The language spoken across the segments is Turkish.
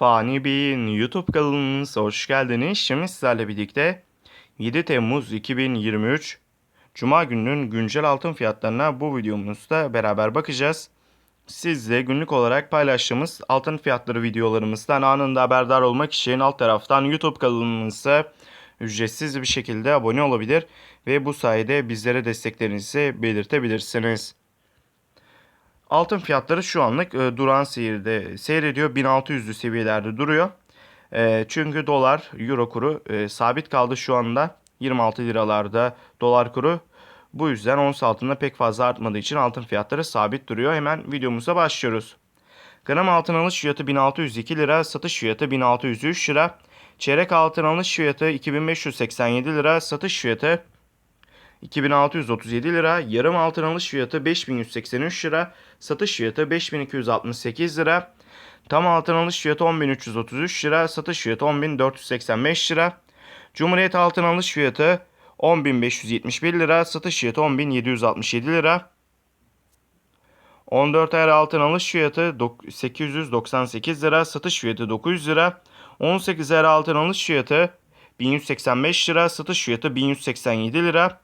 Fani Bey'in YouTube kanalınıza hoş geldiniz. Şimdi sizlerle birlikte 7 Temmuz 2023 Cuma gününün güncel altın fiyatlarına bu videomuzda beraber bakacağız. Siz de günlük olarak paylaştığımız altın fiyatları videolarımızdan anında haberdar olmak için alt taraftan YouTube kanalımıza ücretsiz bir şekilde abone olabilir ve bu sayede bizlere desteklerinizi belirtebilirsiniz. Altın fiyatları şu anlık e, duran seyirde seyrediyor. 1600'lü seviyelerde duruyor. E, çünkü dolar, euro kuru e, sabit kaldı şu anda. 26 liralarda dolar kuru. Bu yüzden ons altında pek fazla artmadığı için altın fiyatları sabit duruyor. Hemen videomuza başlıyoruz. Gram altın alış fiyatı 1602 lira, satış fiyatı 1603 lira. Çeyrek altın alış fiyatı 2587 lira, satış fiyatı 2637 lira, yarım altın alış fiyatı 5183 lira, satış fiyatı 5268 lira, tam altın alış fiyatı 10333 lira, satış fiyatı 10485 lira, Cumhuriyet altın alış fiyatı 10571 lira, satış fiyatı 10767 lira, 14 ayar altın alış fiyatı dok- 898 lira, satış fiyatı 900 lira, 18 ayar altın alış fiyatı 1185 lira, satış fiyatı 1187 lira,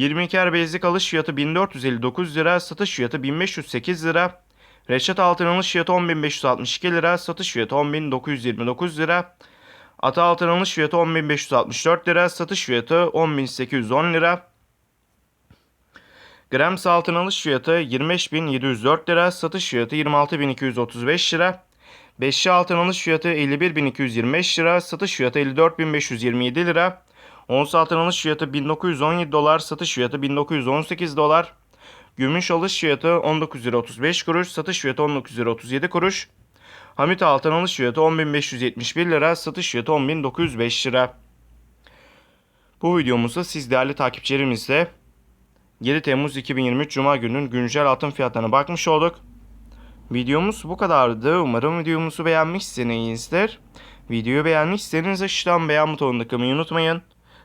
22 er bezlik alış fiyatı 1459 lira, satış fiyatı 1508 lira. Reşat altın alış fiyatı 10562 lira, satış fiyatı 10929 lira. Ata altın alış fiyatı 10564 lira, satış fiyatı 10810 lira. Grams altın alış fiyatı 25704 lira, satış fiyatı 26235 lira. Beşli altın alış fiyatı 51225 lira, satış fiyatı 54527 lira. Ons altın alış fiyatı 1917 dolar, satış fiyatı 1918 dolar. Gümüş alış fiyatı 19 lira 35 kuruş, satış fiyatı 19 lira 37 kuruş. Hamit altın alış fiyatı 10.571 lira, satış fiyatı 10.905 lira. Bu videomuzda siz değerli takipçilerimizle 7 Temmuz 2023 Cuma gününün güncel altın fiyatlarına bakmış olduk. Videomuz bu kadardı. Umarım videomuzu beğenmişsinizdir. Videoyu beğenmişseniz aşağıdan beğen butonuna tıklamayı unutmayın.